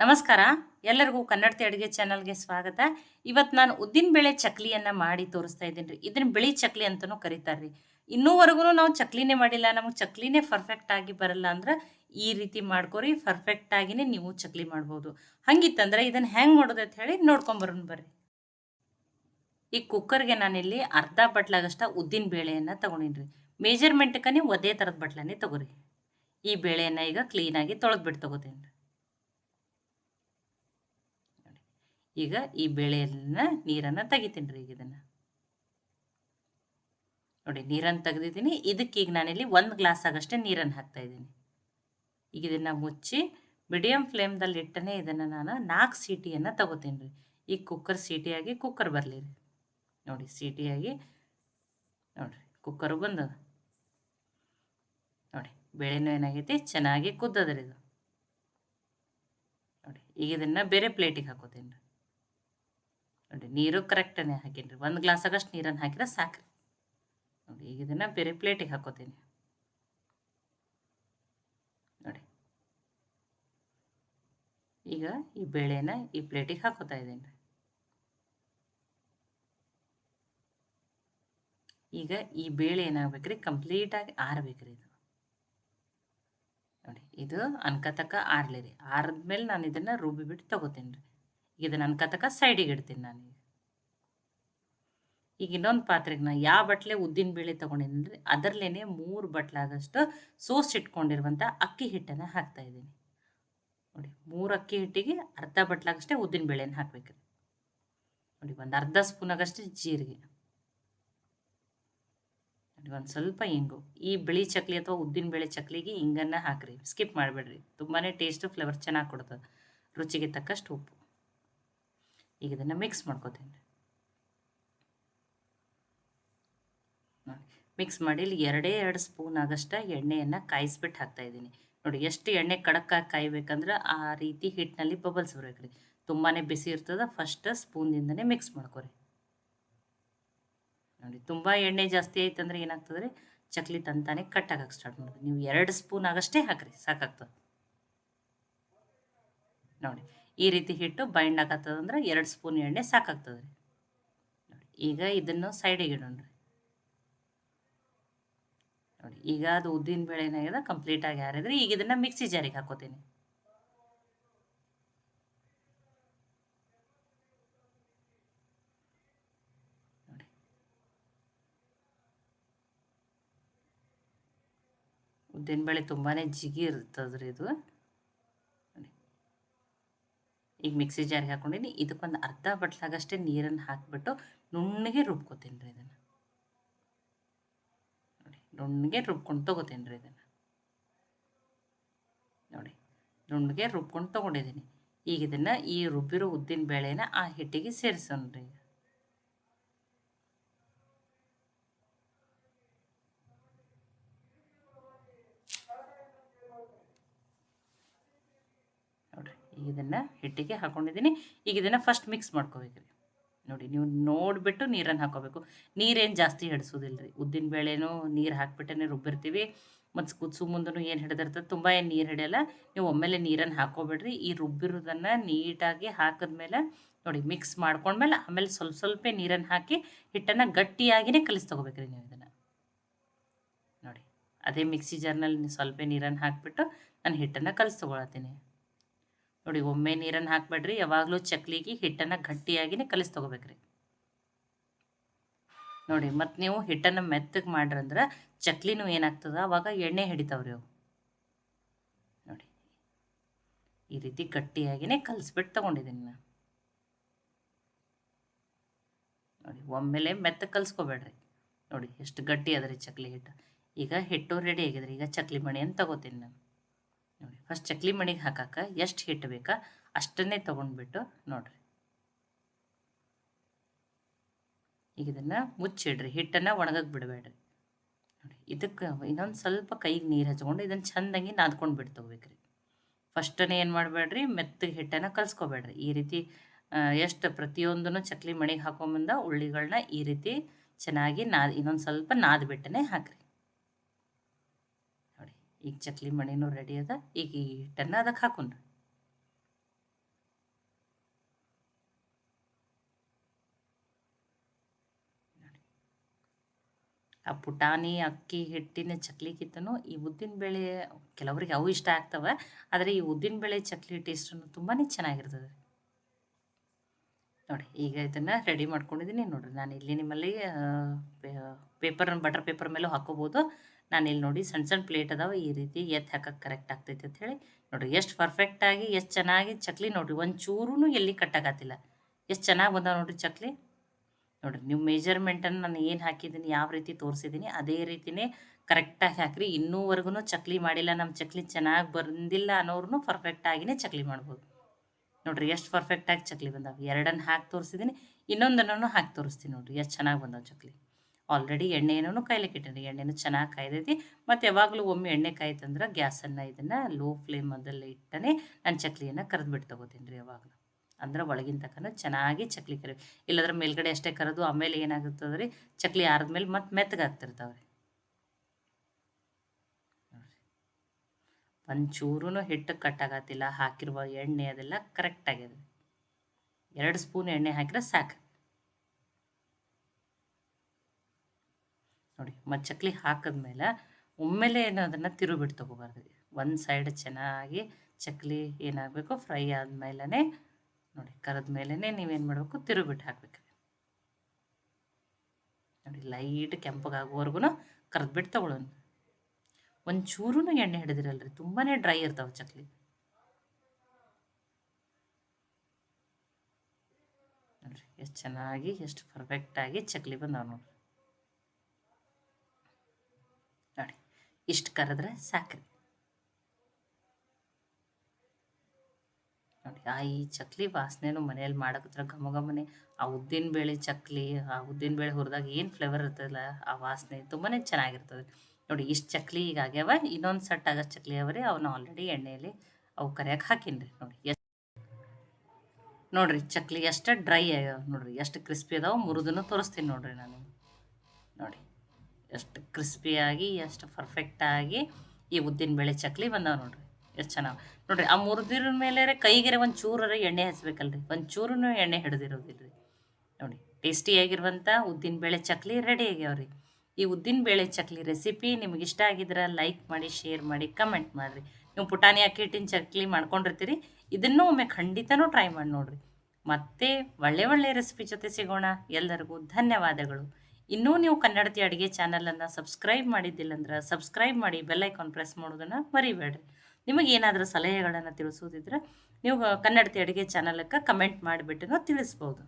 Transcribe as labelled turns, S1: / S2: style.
S1: ನಮಸ್ಕಾರ. ಎಲ್ಲರಿಗೂ ಕನ್ನಡತಿ ಅಡುಗೆ ಚಾನಲ್ಗೆ ಸ್ವಾಗತ. ಇವತ್ತು ನಾನು ಉದ್ದಿನ ಬೇಳೆ ಚಕ್ಲಿಯನ್ನು ಮಾಡಿ ತೋರಿಸ್ತಾ ಇದ್ದೀನಿ ರೀ. ಇದನ್ನ ಬಿಳಿ ಚಕ್ಲಿ ಅಂತಲೂ ಕರೀತಾರೆ ರೀ ಇನ್ನೂವರೆಗೂ ನಾವು ಚಕ್ಲಿನೇ ಮಾಡಿಲ್ಲ. ನಮಗೆ ಚಕ್ಲಿನೇ ಪರ್ಫೆಕ್ಟ್ ಆಗಿ ಬರಲ್ಲ ಅಂದ್ರೆ ಈ ರೀತಿ ಮಾಡ್ಕೊರಿ ಆಗಿನೇ ನೀವು ಚಕ್ಲಿ ಮಾಡ್ಬೋದು. ಹಂಗಿತ್ತಂದ್ರೆ ಇದನ್ನು ಹೆಂಗೆ ಮಾಡೋದು ಅಂತ ಹೇಳಿ ನೋಡ್ಕೊಂಬರೋಣ ಬರ್ರಿ. ಈ ಕುಕ್ಕರ್ಗೆ ನಾನಿಲ್ಲಿ ಅರ್ಧ ಬಟ್ಲಾಗಷ್ಟ ಉದ್ದಿನ ಬೇಳೆಯನ್ನು ತೊಗೊಂಡಿನಿ ರೀ ಮೆಜರ್ಮೆಂಟ್ಗೆ ಒದೇ ಒಂದೇ ಥರದ ಬಟ್ಲನೇ ತೊಗೊರಿ. ಈ ಬೇಳೆಯನ್ನು ಈಗ ಕ್ಲೀನಾಗಿ ತೊಳೆದ್ಬಿಟ್ಟು ತೊಗೋತೀನಿ ರೀ ಈಗ ಈ ಬೆಳೆಯನ್ನ ನೀರನ್ನು ತೆಗಿತೀನಿ ರೀ ಈಗ ಇದನ್ನು. ನೋಡಿ, ನೀರನ್ನು ತೆಗೆದಿದ್ದೀನಿ. ಇದಕ್ಕೆ ಈಗ ನಾನಿಲ್ಲಿ ಒಂದು ಗ್ಲಾಸ್ ಆಗಷ್ಟೇ ನೀರನ್ನು ಹಾಕ್ತಾ ಇದ್ದೀನಿ. ಈಗ ಇದನ್ನು ಮುಚ್ಚಿ ಮೀಡಿಯಮ್ ಫ್ಲೇಮ್ದಲ್ಲಿ ಇಟ್ಟನೆ ಇದನ್ನು ನಾನು ನಾಲ್ಕು ಸೀಟಿಯನ್ನು ತಗೋತೀನಿ ರೀ. ಈಗ ಕುಕ್ಕರ್ ಸೀಟಿಯಾಗಿ ಕುಕ್ಕರ್ ಬರಲಿ ರೀ. ನೋಡಿ, ಸೀಟಿಯಾಗಿ ನೋಡಿರಿ ಕುಕ್ಕರು ಬಂದದ. ನೋಡಿ, ಬೇಳೆನೂ ಏನಾಗೈತಿ? ಚೆನ್ನಾಗಿ ಕುದ್ದದ್ರಿ ಇದು. ನೋಡಿ, ಈಗ ಇದನ್ನು ಬೇರೆ ಪ್ಲೇಟಿಗೆ ಹಾಕೋತೀನಿ ರೀ. ನೋಡಿ, ನೀರು ಕರೆಕ್ಟನೇ ಹಾಕೀನಿ ಒಂದು ಗ್ಲಾಸ್ ಆಗಷ್ಟು ನೀರನ್ನು ಹಾಕಿದ್ರೆ ಸಾಕು ನೋಡಿ, ಈಗ ಇದನ್ನು ಬೇರೆ ಪ್ಲೇಟಿಗೆ ಹಾಕೋತೀನಿ. ನೋಡಿ. ಈಗ ಈ ಬೇಳೆನ ಈ ಪ್ಲೇಟಿಗೆ ಹಾಕೋತಾ ಇದ್ದೀನಿ ರೀ ಈಗ ಈ ಬೇಳೆ ಏನಾಗ್ಬೇಕ್ರಿ? ಕಂಪ್ಲೀಟಾಗಿ ಆರಬೇಕ್ರಿ ಇದು. ನೋಡಿ, ಇದು ಅನ್ಕತಕ್ಕ ಆರ್ಲಿ ರೀ ಆರಿದ್ಮೇಲೆ ನಾನು ಇದನ್ನು ರುಬ್ಬಿಬಿಟ್ಟು ತಗೋತೀನಿ ರೀ ಇದನ್ನು ಕಥಕ ಸೈಡಿಗೆ ಇಡ್ತೀನಿ ನಾನು ಈಗ. ಇನ್ನೊಂದು ಪಾತ್ರೆಗೆ ನಾನು ಯಾವ ಬಟ್ಲೆ ಉದ್ದಿನ ಬೇಳೆ ತೊಗೊಂಡಿದ್ದೀನಿ ಅಂದರೆ ಅದರಲ್ಲೇ ಮೂರು ಬಟ್ಲಾಗಷ್ಟು ಸೋಸ್ ಇಟ್ಕೊಂಡಿರುವಂಥ ಅಕ್ಕಿ ಹಿಟ್ಟನ್ನು ಹಾಕ್ತಾ ಇದ್ದೀನಿ. ನೋಡಿ, ಮೂರು ಅಕ್ಕಿ ಹಿಟ್ಟಿಗೆ ಅರ್ಧ ಬಟ್ಲಾಗಷ್ಟೇ ಉದ್ದಿನ ಬೇಳೆನ ಹಾಕಬೇಕು ನೋಡಿ, ಒಂದು ಅರ್ಧ ಸ್ಪೂನಾಗಷ್ಟೇ ಜೀರಿಗೆ. ನೋಡಿ, ಒಂದು ಸ್ವಲ್ಪ ಹಿಂಗು ಈ ಬಿಳಿ ಚಕ್ಲಿ ಅಥವಾ ಉದ್ದಿನ ಬೇಳೆ ಚಕ್ಲಿಗೆ ಹಿಂಗನ್ನು ಹಾಕ್ರಿ. ಸ್ಕಿಪ್ ಮಾಡಬೇಡ್ರಿ. ತುಂಬಾ ಟೇಸ್ಟು ಫ್ಲೇವರ್ ಚೆನ್ನಾಗಿ ಕೊಡ್ತದೆ ರುಚಿಗೆ ತಕ್ಕಷ್ಟು ಉಪ್ಪು. ಈಗ ಇದನ್ನು ಮಿಕ್ಸ್ ಮಾಡ್ಕೋತೀನಿ. ಮಿಕ್ಸ್ ಮಾಡಿ ಇಲ್ಲಿ ಎರಡೇ ಎರಡು ಸ್ಪೂನ್ ಆಗಷ್ಟ ಎಣ್ಣೆಯನ್ನು ಕಾಯಿಸ್ಬಿಟ್ಟು ಹಾಕ್ತಾಯಿದ್ದೀನಿ ನೋಡಿ, ಎಷ್ಟು ಎಣ್ಣೆ ಕಡಕ್ಕಾಗಿ ಕಾಯ್ಬೇಕಂದ್ರೆ ಆ ರೀತಿ ಹಿಟ್ಟಿನಲ್ಲಿ ಬಬಲ್ಸ್ ಬರ್ಬೇಕ್ರಿ ತುಂಬಾ ಬಿಸಿ ಇರ್ತದೆ ಫಸ್ಟ್ ಸ್ಪೂನ್ದಿಂದನೇ ಮಿಕ್ಸ್ ಮಾಡ್ಕೊರಿ. ನೋಡಿ, ತುಂಬ ಎಣ್ಣೆ ಜಾಸ್ತಿ ಆಯ್ತಂದ್ರೆ ಏನಾಗ್ತದೆ ರೀ? ಚಕ್ಲಿ ತಂತಾನೆ ಕಟ್ಟಾಗಕ್ಕೆ ಸ್ಟಾರ್ಟ್ ಮಾಡೋದು ನೀವು ಎರಡು ಸ್ಪೂನ್ ಆಗಷ್ಟೇ ಹಾಕ್ರಿ, ಸಾಕಾಗ್ತದೆ. ನೋಡಿ ಈ ರೀತಿ ಹಿಟ್ಟು ಬೈಂಡ್ ಆಗತ್ತದಂದ್ರೆ ಎರಡು ಸ್ಪೂನ್ ಎಣ್ಣೆ ಸಾಕಾಗ್ತದೆ ರೀ ಈಗ ಇದನ್ನು ಸೈಡಿಗೆ ಇಡೋಣ ನೋಡಿ, ಈಗ ಅದು ಉದ್ದಿನ ಬೇಳೆ ಏನಾಗಿದೆ ಕಂಪ್ಲೀಟಾಗಿ ಯಾರಿದ್ರೆ ಈಗ ಇದನ್ನು ಮಿಕ್ಸಿ ಜಾರಿಗೆ ಹಾಕೋತೀನಿ. ನೋಡಿ. ಉದ್ದಿನ ಬೇಳೆ ತುಂಬಾ ಜಿಗಿ ಇರ್ತದ್ರಿ ಇದು. ಈಗ ಮಿಕ್ಸಿ ಜಾರಿಗೆ ಹಾಕೊಂಡಿನಿ. ಇದಕ್ಕೊಂದು ಅರ್ಧ ಬಟ್ಲಾಗಷ್ಟೇ ನೀರನ್ನು ಹಾಕಿಬಿಟ್ಟು ನುಣ್ಣಗೆ ರುಬ್ಕೋತೀನಿ ರೀ ಇದನ್ನು. ನೋಡಿ, ನುಣ್ಣಗೆ ರುಬ್ಕೊಂಡು ತೊಗೋತೀನಿ ರೀ ಇದನ್ನು. ನೋಡಿ, ನುಣ್ಣಗೆ ರುಬ್ಕೊಂಡು ತೊಗೊಂಡಿದ್ದೀನಿ ಈಗ ಇದನ್ನು ಈ ರುಬ್ಬಿರೋ ಉದ್ದಿನ ಬೇಳೆನ ಆ ಹಿಟ್ಟಿಗೆ ಸೇರಿಸೋಣ ರೀ ಇದನ್ನು ಹಿಟ್ಟಿಗೆ ಹಾಕ್ಕೊಂಡಿದ್ದೀನಿ ಈಗ ಇದನ್ನು ಫಸ್ಟ್ ಮಿಕ್ಸ್ ಮಾಡ್ಕೋಬೇಕು ರೀ ನೋಡಿ, ನೀವು ನೋಡಿಬಿಟ್ಟು ನೀರನ್ನು ಹಾಕೋಬೇಕು. ನೀರೇನು ಜಾಸ್ತಿ ಹಿಡಿಸೋದಿಲ್ಲ ಉದ್ದಿನ ಬೇಳೆನೂ ನೀರು ಹಾಕಿಬಿಟ್ಟೇ ರುಬ್ಬಿರ್ತೀವಿ. ಮತ್ತು ಕುದಿಸು ಮುಂದೂ ಏನು ಹಿಡಿದಿರ್ತದೆ, ತುಂಬ ಏನು ನೀರು ಹಿಡಿಯಲ್ಲ, ನೀವು ಒಮ್ಮೆಲೆ ನೀರನ್ನು ಹಾಕೋಬೇಡ್ರಿ. ಈ ರುಬ್ಬಿರೋದನ್ನು ನೀಟಾಗಿ ಹಾಕಿದ್ಮೇಲೆ ನೋಡಿ ಮಿಕ್ಸ್ ಮಾಡ್ಕೊಂಡ್ಮೇಲೆ ಆಮೇಲೆ ಸ್ವಲ್ಪ ಸ್ವಲ್ಪ ನೀರನ್ನು ಹಾಕಿ ಹಿಟ್ಟನ್ನು ಗಟ್ಟಿಯಾಗಿಯೇ ಕಲಿಸಿ ತೊಗೋಬೇಕ್ರಿ ನೀವು ಇದನ್ನು. ನೋಡಿ, ಅದೇ ಮಿಕ್ಸಿ ಜಾರ್ನಲ್ಲಿ ಸ್ವಲ್ಪ ನೀರನ್ನು ಹಾಕಿಬಿಟ್ಟು ನಾನು ಹಿಟ್ಟನ್ನು ಕಲಿಸಿ ತೊಗೊಳತ್ತೀನಿ ನೋಡಿ, ಒಮ್ಮೆ ನೀರನ್ನು ಹಾಕಬೇಡ್ರಿ. ಯಾವಾಗಲೂ ಚಕ್ಲಿಗೆ ಹಿಟ್ಟನ್ನು ಗಟ್ಟಿಯಾಗಿನೇ ಕಲಿಸಿ ತೊಗೋಬೇಕ್ರಿ. ನೋಡಿ ಮತ್ತು ನೀವು ಹಿಟ್ಟನ್ನು ಮೆತ್ತಗೆ ಮಾಡ್ರಂದ್ರೆ ಚಕ್ಲಿನೂ ಏನಾಗ್ತದೆ? ಅವಾಗ ಎಣ್ಣೆ ಹಿಡಿತಾವ್ರಿ ಅವು. ನೋಡಿ, ಈ ರೀತಿ ಗಟ್ಟಿಯಾಗಿನೇ ಕಲಿಸ್ಬಿಟ್ಟು ತೊಗೊಂಡಿದ್ದೀನಿ ನಾನು. ನೋಡಿ, ಒಮ್ಮೆಲೆ ಮೆತ್ತಗೆ ಕಲಿಸ್ಕೋಬೇಡ್ರಿ. ನೋಡಿ, ಎಷ್ಟು ಗಟ್ಟಿ ಅದ ಚಕ್ಲಿ ಹಿಟ್ಟು. ಈಗ ಹಿಟ್ಟು ರೆಡಿ ಆಗಿದೆ ಈಗ ಚಕ್ಲಿ ಮಣಿ ತಗೋತೀನಿ ನಾನು. ನೋಡಿ ಫಸ್ಟ್ ಚಕ್ಲಿ ಮಣಿಗೆ ಹಾಕಕ್ಕೆ ಎಷ್ಟು ಹಿಟ್ಟು ಬೇಕಾ ಅಷ್ಟನ್ನೇ ತೊಗೊಂಡ್ಬಿಟ್ಟು ನೋಡಿರಿ. ಈಗ ಇದನ್ನು ಮುಚ್ಚಿಡ್ರಿ, ಹಿಟ್ಟನ್ನು ಒಣಗಕ್ಕೆ ಬಿಡಬೇಡ್ರಿ. ನೋಡಿ, ಇದಕ್ಕೆ ಇನ್ನೊಂದು ಸ್ವಲ್ಪ ಕೈಗೆ ನೀರು ಹಚ್ಕೊಂಡು ಇದನ್ನು ಚೆಂದಂಗೆ ನಾದ್ಕೊಂಡು ಬಿಟ್ಟು ತೊಗೋಬೇಕ್ರಿ ಫಸ್ಟನ್ನೇ ಏನು ಮಾಡಬೇಡ್ರಿ, ಮೆತ್ತಗೆ ಹಿಟ್ಟನ್ನು ಕಲಿಸ್ಕೋಬೇಡ್ರಿ. ಈ ರೀತಿ ಎಷ್ಟು ಪ್ರತಿಯೊಂದನ್ನು ಚಕ್ಲಿ ಮಣಿಗೆ ಹಾಕೊಂಬಂದ ಉಳ್ಳಿಗಳನ್ನ ಈ ರೀತಿ ಚೆನ್ನಾಗಿ ನಾದ್, ಇನ್ನೊಂದು ಸ್ವಲ್ಪ ನಾದ್ಬಿಟ್ಟನೆ ಹಾಕಿರಿ. ಈಗ ಚಕ್ಲಿ ಮಣಿನೂ ರೆಡಿ ಅದ. ಈಗ ಈ ಅದಕ್ಕೆ ಹಾಕೊಂಡ್ರಿ ಆ ಪುಟಾಣಿ, ಅಕ್ಕಿ, ಹಿಟ್ಟಿನ ಚಕ್ಲಿಗಿಂತನೂ ಈ ಉದ್ದಿನ ಬೇಳೆ ಕೆಲವರಿಗೆ ಅವು ಇಷ್ಟ ಆಗ್ತವೆ. ಆದರೆ ಈ ಉದ್ದಿನ ಬೇಳೆ ಚಕ್ಲಿ ಟೇಸ್ಟನ್ನು ತುಂಬಾ ಚೆನ್ನಾಗಿರ್ತದೆ. ನೋಡಿ, ಈಗ ಇದನ್ನು ರೆಡಿ ಮಾಡ್ಕೊಂಡಿದ್ದೀನಿ ನೋಡಿರಿ, ನಾನು ಇಲ್ಲಿ ನಿಮ್ಮಲ್ಲಿ ಪೇಪರ್ ಬಟರ್ ಪೇಪರ್ ಮೇಲೂ ಹಾಕೋಬೋದು. ನಾನು ಇಲ್ಲಿ ನೋಡಿ ಸಣ್ಣ ಸಣ್ಣ ಪ್ಲೇಟ್ ಅದಾವೆ, ಈ ರೀತಿ ಎತ್ತ ಹಾಕಕ್ಕೆ ಕರೆಕ್ಟ್ ಆಗ್ತೈತಿ ಅಂತ ಹೇಳಿ. ನೋಡಿರಿ, ಎಷ್ಟು ಪರ್ಫೆಕ್ಟಾಗಿ ಎಷ್ಟು ಚೆನ್ನಾಗಿ ಚಕ್ಲಿ ನೋಡಿರಿ ಒಂದು ಚೂರೂ ಎಲ್ಲಿ ಕಟ್ಟಾಗತ್ತಿಲ್ಲ ಎಷ್ಟು ಚೆನ್ನಾಗಿ ಬಂದಾವೆ ನೋಡಿರಿ ಚಕ್ಲಿ. ನೋಡಿರಿ, ನೀವು ಮೆಜರ್ಮೆಂಟನ್ನು ನಾನು ಏನು ಹಾಕಿದ್ದೀನಿ, ಯಾವ ರೀತಿ ತೋರಿಸಿದ್ದೀನಿ, ಅದೇ ರೀತಿಯೇ ಕರೆಕ್ಟಾಗಿ ಹಾಕಿರಿ. ಇನ್ನೂವರೆಗೂ ಚಕ್ಲಿ ಮಾಡಿಲ್ಲ ನಮ್ಮ ಚಕ್ಲಿ ಚೆನ್ನಾಗಿ ಬಂದಿಲ್ಲ ಅನ್ನೋರು ಪರ್ಫೆಕ್ಟಾಗಿಯೇ ಚಕ್ಲಿ ಮಾಡ್ಬೋದು. ನೋಡಿರಿ, ಎಷ್ಟು ಪರ್ಫೆಕ್ಟಾಗಿ ಚಕ್ಲಿ ಬಂದಾವೆ. ಎರಡನ್ನು ಹಾಕಿ ತೋರಿಸಿದ್ದೀನಿ, ಇನ್ನೊಂದನ್ನು ಹಾಕಿ ತೋರಿಸ್ತೀನಿ ನೋಡಿರಿ, ಎಷ್ಟು ಚೆನ್ನಾಗಿ ಬಂದಾವೆ ಚಕ್ಲಿ. ಆಲ್ರೆಡಿ ಎಣ್ಣೆನೂ ಕಾಯ್ಲಿಕ್ಕೆ ಇಟ್ಟೀನಿ. ಎಣ್ಣೆನೂ ಚೆನ್ನಾಗಿ ಕಾಯ್ದೈತಿ. ಮತ್ತು ಯಾವಾಗಲೂ ಒಮ್ಮೆ ಎಣ್ಣೆ ಕಾಯ್ತಂದ್ರೆ ಗ್ಯಾಸನ್ನು ಇದನ್ನು ಲೋ ಫ್ಲೇಮ್ ಫ್ಲೇಮದಲ್ಲಿ ಇಟ್ಟನೆ ನಾನು ಚಕ್ಲಿಯನ್ನು ಕರೆದ್ಬಿಟ್ಟು ತೊಗೋತೀನಿ ರೀ ಯಾವಾಗಲೂ. ಅಂದ್ರೆ ಒಳಗಿನ ತಕ್ಕನ ಚೆನ್ನಾಗಿ ಚಕ್ಲಿ ಕರಿ ಇಲ್ಲದ್ರೆ ಮೇಲ್ಗಡೆ ಅಷ್ಟೇ ಕರೆದು ಆಮೇಲೆ ಏನಾಗುತ್ತದೆ ರೀ ಚಕ್ಲಿ ಆರಿದ್ಮೇಲೆ ಮತ್ತೆ ಮೆತ್ತಗಾಗ್ತಿರ್ತಾವೆ ರೀ ಒಂಚೂರು ಹಿಟ್ಟು ಕಟ್ಟಾಗತ್ತಿಲ್ಲ ಹಾಕಿರುವ ಎಣ್ಣೆ ಅದೆಲ್ಲ ಕರೆಕ್ಟ್ ಆಗಿದೆ. ಎರಡು ಸ್ಪೂನ್ ಎಣ್ಣೆ ಹಾಕಿದ್ರೆ ಸಾಕು. ನೋಡಿ ಮತ್ತು ಚಕ್ಲಿ ಹಾಕಿದ್ಮೇಲೆ ಒಮ್ಮೆಲೆ ಏನು ಅದನ್ನು ತಿರುಬಿಟ್ಟು ತೊಗೋಬಾರ್ದು. ಒಂದು ಸೈಡ್ ಚೆನ್ನಾಗಿ ಚಕ್ಲಿ ಏನಾಗಬೇಕು ಫ್ರೈ ಆದಮೇಲೆ ನೋಡಿ ಕರೆದ ಮೇಲೇ ನೀವೇನು ಮಾಡಬೇಕು ತಿರುಬಿಟ್ಟು ಹಾಕ್ಬೇಕು. ನೋಡಿ ಲೈಟ್ ಕೆಂಪಗಾಗುವವರೆಗೂ ಕರೆದ್ಬಿಟ್ಟು ತೊಗೊಳೋಣ. ಒಂದು ಚೂರೂ ಎಣ್ಣೆ ಹಿಡಿದಿರಲ್ರಿ ತುಂಬಾ ಡ್ರೈ ಇರ್ತಾವೆ ಚಕ್ಲಿ. ನೋಡಿರಿ, ಎಷ್ಟು ಚೆನ್ನಾಗಿ, ಎಷ್ಟು ಪರ್ಫೆಕ್ಟಾಗಿ ಚಕ್ಲಿ ಬಂದಾವೆ ನೋಡ್ರಿ ನೋಡಿ ಇಷ್ಟು ಕರೆದ್ರೆ ಸಾಕ್ರಿ. ನೋಡಿ, ಆ ಈ ಚಕ್ಲಿ ವಾಸನೆನೂ ಮನೆಯಲ್ಲಿ ಮಾಡಕತ್ರ ಘಮ ಘಮನೆ, ಆ ಉದ್ದಿನ ಬೇಳೆ ಚಕ್ಲಿ, ಆ ಉದ್ದಿನ ಬೇಳೆ ಹುರಿದಾಗ ಏನು ಫ್ಲೇವರ್ ಇರ್ತದಲ್ಲ, ಆ ವಾಸನೆ ತುಂಬಾ ಚೆನ್ನಾಗಿರ್ತದೆ. ನೋಡಿ, ಇಷ್ಟು ಚಕ್ಲಿ ಈಗ ಆಗ್ಯಾವ, ಇನ್ನೊಂದು ಸಟ್ ಆಗೋ ಚಕ್ಲಿ ಅವರಿ ಅವನ್ನ ಆಲ್ರೆಡಿ ಎಣ್ಣೆಯಲ್ಲಿ ಅವು ಕರಿಯಕ್ಕೆ ಹಾಕೀನಿ ರೀ, ನೋಡಿ. ಎಷ್ಟು ನೋಡಿರಿ, ಚಕ್ಲಿ ಎಷ್ಟು ಡ್ರೈ ಆಗ್ಯಾವ ನೋಡ್ರಿ, ಎಷ್ಟು ಕ್ರಿಸ್ಪಿ ಅದಾವ ಮುರಿದನ್ನು ತೋರಿಸ್ತೀನಿ ನೋಡ್ರಿ ನಾನು. ನೋಡಿ. ಎಷ್ಟು ಕ್ರಿಸ್ಪಿಯಾಗಿ ಎಷ್ಟು ಪರ್ಫೆಕ್ಟಾಗಿ ಈ ಉದ್ದಿನ ಬೇಳೆ ಚಕ್ಲಿ ಬಂದಾವೆ ನೋಡ್ರಿ. ಎಷ್ಟು ಚೆನ್ನಾಗಿ. ನೋಡ್ರಿ, ಆ ಮುರಿದಿರ ಮೇಲೆ ಕೈಗೆರೆ ಒಂದು ಚೂರರ ಎಣ್ಣೆ ಹಚ್ಬೇಕಲ್ರಿ. ಒಂದು ಚೂರು ಎಣ್ಣೆ ಹಿಡಿದಿರೋದಿಲ್ರಿ. ನೋಡಿ ಟೇಸ್ಟಿಯಾಗಿರುವಂಥ ಉದ್ದಿನ ಬೇಳೆ ಚಕ್ಲಿ ರೆಡಿ ಆಗ್ಯಾವ್ರಿ. ಈ ಉದ್ದಿನ ಬೇಳೆ ಚಕ್ಲಿ ರೆಸಿಪಿ ನಿಮ್ಗೆ ಇಷ್ಟ ಆಗಿದ್ರೆ ಲೈಕ್ ಮಾಡಿ ಶೇರ್ ಮಾಡಿ ಕಮೆಂಟ್ ಮಾಡಿರಿ. ನೀವು ಪುಟಾಣಿ ಅಕ್ಕಿ ಹಿಟ್ಟಿನ ಚಕ್ಲಿ ಮಾಡ್ಕೊಂಡಿರ್ತೀರಿ. ಇದನ್ನು ಒಮ್ಮೆ ಖಂಡಿತನೂ ಟ್ರೈ ಮಾಡಿ ನೋಡಿರಿ. ಮತ್ತೆ ಒಳ್ಳೆ ಒಳ್ಳೆ ರೆಸಿಪಿ ಜೊತೆ ಸಿಗೋಣ. ಎಲ್ಲರಿಗೂ ಧನ್ಯವಾದಗಳು. ಇನ್ನೂ ನೀವು ಕನ್ನಡತಿ ಅಡುಗೆ ಚಾನಲನ್ನು ಸಬ್ಸ್ಕ್ರೈಬ್ ಮಾಡಿದ್ದಿಲ್ಲ ಅಂದ್ರೆ ಸಬ್ಸ್ಕ್ರೈಬ್ ಮಾಡಿ ಬೆಲ್ಲೈಕಾನ್ ಪ್ರೆಸ್ ಮಾಡೋದನ್ನು ಮರಿಬೇಡ್ರಿ. ನಿಮಗೆ ಏನಾದರೂ ಸಲಹೆಗಳನ್ನು ತಿಳಿಸೋದಿದ್ರೆ ನೀವು ಕನ್ನಡತಿ ಅಡುಗೆ ಚಾನಲಕ್ಕೆ ಕಮೆಂಟ್ ಮಾಡಿಬಿಟ್ಟು ತಿಳಿಸ್ಬೋದು.